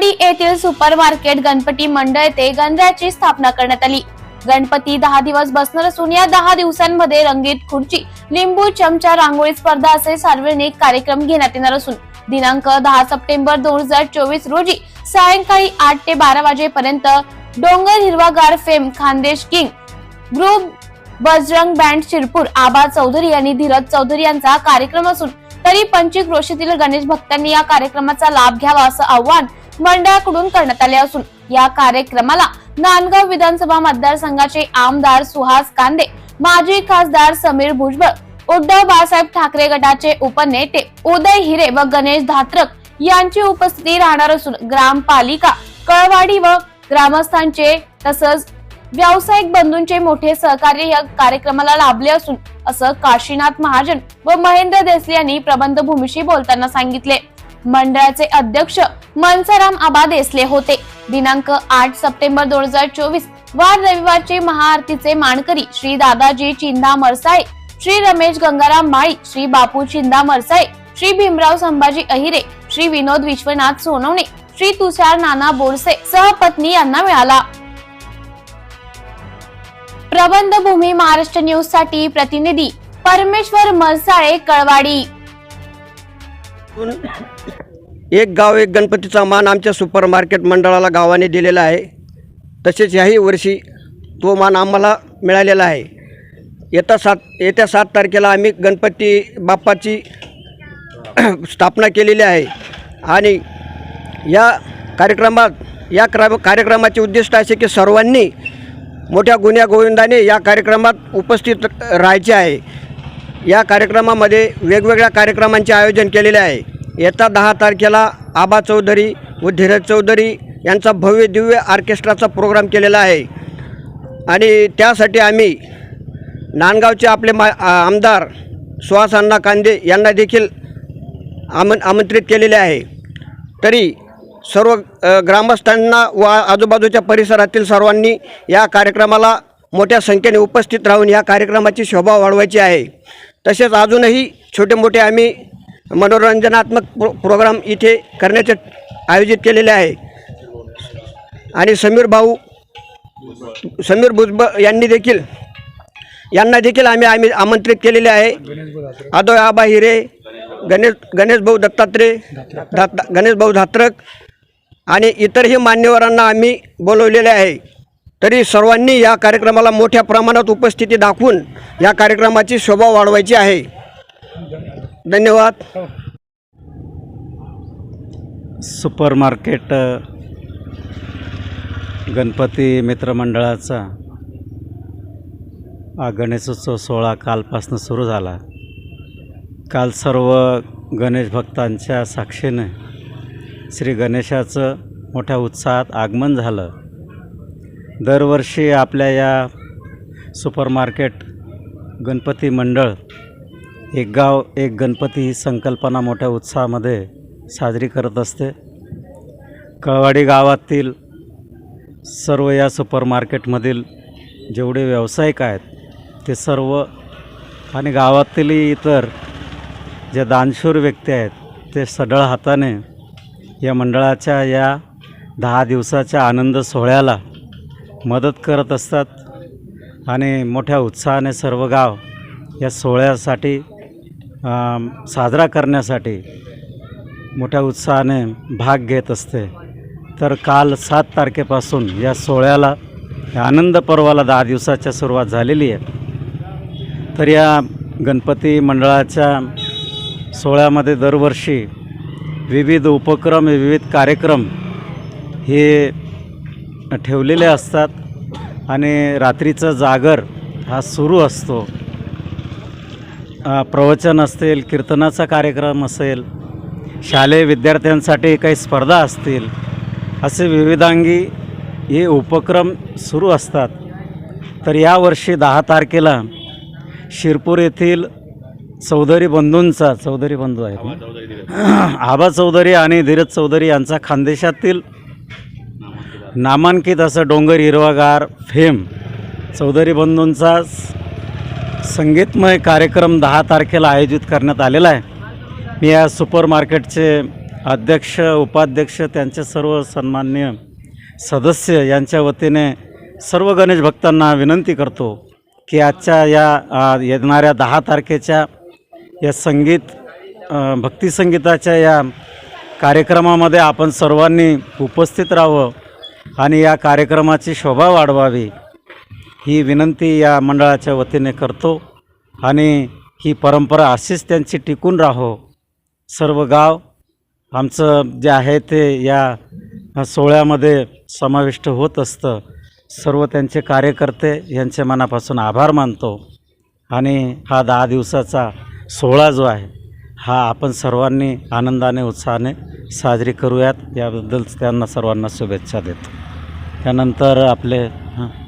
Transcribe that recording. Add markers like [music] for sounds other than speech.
कळवाडी येथील super market Ganpati मंडळ येथे गणरायाची स्थापना करण्यात आली. गणपती दहा दिवस बसणार असून या दहा दिवसांमध्ये रंगीत खुर्ची लिंबू चमचा रांगोळी स्पर्धा असे सार्वजनिक कार्यक्रम घेण्यात येणार असून दिनांक दहा सप्टेंबर दोन हजार चोवीस रोजी सायंकाळी आठ ते बारा वाजेपर्यंत डोंगर हिरवागार fame Khandesh king group Bajrang band Shirpur Aba Chaudhari आणि धीरज चौधरी यांचा कार्यक्रम असून तरी पंचवीस रोषीतील गणेश भक्तांनी या कार्यक्रमाचा लाभ घ्यावा असं आव्हान मंडळाकडून करण्यात आले असून या कार्यक्रमाला नांदगाव विधानसभा मतदारसंघाचे आमदार सुहास कांदे माजी खासदार समीर भुजबळ उद्धव बाळासाहेब ठाकरे गटाचे उपनेते उदय हिरे व गणेश धात्रक यांची उपस्थिती राहणार असून ग्रामपालिका कळवाडी व ग्रामस्थांचे तसंच व्यावसायिक बंधूंचे मोठे सहकार्य या कार्यक्रमाला लाभले असून असं काशीनाथ महाजन व महेंद्र देसले यांनी प्रबंध भूमीशी बोलताना सांगितले. मंडळाचे अध्यक्ष मनसाराम आबा देसले होते. दिनांक आठ सप्टेंबर दोन हजार चोवीस वार रविवारचे महाआरतीचे मानकरी श्री दादाजी चिंदा मरसाळे श्री रमेश गंगाराम माळी श्री बापू चिंदा मरसाळे श्री भीमराव संभाजी अहिरे श्री विनोद विश्वनाथ सोनवणे श्री तुषार नाना बोरसे सहपत्नी यांना मिळाला. प्रबंध भूमी महाराष्ट्र न्यूजसाठी प्रतिनिधी परमेश्वर मरसाळे कळवाडी. एक गाव एक गणपतीचा मान आमच्या सुपर मार्केट मंडळाला गावाने दिलेला आहे. तसेच याही वर्षी तो मान आम्हाला मिळालेला आहे. येत्या सात येत्या सात तारखेला आम्ही गणपती बाप्पाची [clears throat] स्थापना केलेली आहे. आणि या कार्यक्रमात या क्र कार्यक्रमाचे उद्दिष्ट असे की सर्वांनी मोठ्या गुन्ह्या गोविंदाने या कार्यक्रमात उपस्थित राहायचे आहे. या कार्यक्रमामध्ये वेगवेगळ्या कार्यक्रमांचे आयोजन केलेले आहे. येत्या दहा तारखेला आबा चौधरी व धीरज चौधरी यांचा भव्य दिव्य ऑर्केस्ट्राचा प्रोग्राम केलेला आहे. आणि त्यासाठी आम्ही नांदगावचे आपले मा आमदार सुहास अण्णा कांदे यांना देखील आमन आमंत्रित केलेले आहे. तरी सर्व ग्रामस्थांना व आजूबाजूच्या परिसरातील सर्वांनी या कार्यक्रमाला मोठ्या संख्येने उपस्थित राहून या कार्यक्रमाची शोभा वाढवायची आहे. तसेच अजूनही छोटे मोठे आम्ही मनोरंजनात्मक प्रो प्रोग्राम इथे करण्याचे आयोजित केलेले आहे. आणि समीर भाऊ समीर भुजब यांनी देखील यांना देखील आम्ही आम्ही आमंत्रित केलेले आहे. आदोय आबा हिरे गणेश गणेश भाऊ दत्तात्रय धात गणेश भाऊ धात्रक आणि इतरही मान्यवरांना आम्ही बोलवलेले आहे. तरी सर्वांनी या कार्यक्रमाला मोठ्या प्रमाणात उपस्थिती दाखवून या कार्यक्रमाची शोभा वाढवायची आहे. धन्यवाद. सुपर मार्केट गणपती मित्रमंडळाचा हा गणेशोत्सव सोहळा कालपासून सुरू झाला. काल सर्व गणेश भक्तांच्या साक्षीने श्री गणेशाचं मोठ्या उत्साहात आगमन झालं. दरवर्षी आपल्या या सुपर मार्केट गणपती मंडळ एक गाव एक गणपती ही संकल्पना मोठ्या उत्साहामध्ये साजरी करत असते. कळवाडी गावातील सर्व या सुपर मार्केटमधील जेवढे व्यावसायिक आहेत ते सर्व आणि गावातीलही इतर जे दानशूर व्यक्ती आहेत ते सढळ हाताने या मंडळाच्या या दहा दिवसाच्या आनंद सोहळ्याला मदत करत असतात आणि मोठ्या उत्साहाने सर्व गाव या सोहळ्यासाठी साजरा करण्यासाठी मोठ्या उत्साहाने भाग घेत असते. तर काल सात तारखेपासून या सोहळ्याला या आनंद पर्वाला दहा दिवसाच्या सुरुवात झालेली आहे. तर या गणपती मंडळाच्या सोहळ्यामध्ये दरवर्षी विविध उपक्रम विविध कार्यक्रम हे ठेवलेले असतात आणि रात्रीचं जागर हा सुरू असतो. प्रवचन असेल कीर्तनाचा कार्यक्रम असेल शालेय विद्यार्थ्यांसाठी काही स्पर्धा असतील असे विविधांगी हे उपक्रम सुरू असतात. तर यावर्षी दहा तारखेला शिरपूर येथील चौधरी बंधूंचा चौधरी बंधू आहेत ना? आबा चौधरी आणि धीरज चौधरी यांचा खानदेशातील नामांकित असं डोंगर हिरवागार फेम. चौधरी बंधूंचा संगीतमय कार्यक्रम दहा तारखेला आयोजित करण्यात आलेला आहे. मी या सुपर मार्केटचे अध्यक्ष उपाध्यक्ष त्यांचे सर्व सन्मान्य सदस्य यांच्या वतीने सर्व गणेश भक्तांना विनंती करतो की आजच्या या येणाऱ्या दहा तारखेच्या या संगीत भक्तिसंगीताच्या या कार्यक्रमामध्ये आपण सर्वांनी उपस्थित राहावं. आणि या कार्यक्रमाची शोभा वाढवावी ही विनंती या मंडळाच्या वतीने करतो आणि ही परंपरा अशीच त्यांची टिकून राहो. सर्व गाव आमचं जे आहे ते या सोहळ्यामध्ये समाविष्ट होत असतं. सर्व त्यांचे कार्यकर्ते यांचे मनापासून आभार मानतो. आणि हा दहा दिवसाचा सोहळा जो आहे हा आपण सर्वांनी आनंदाने उत्साहाने साजरी करूयात. याबद्दल त्यांना सर्वांना शुभेच्छा देतो. त्यानंतर आपले हां.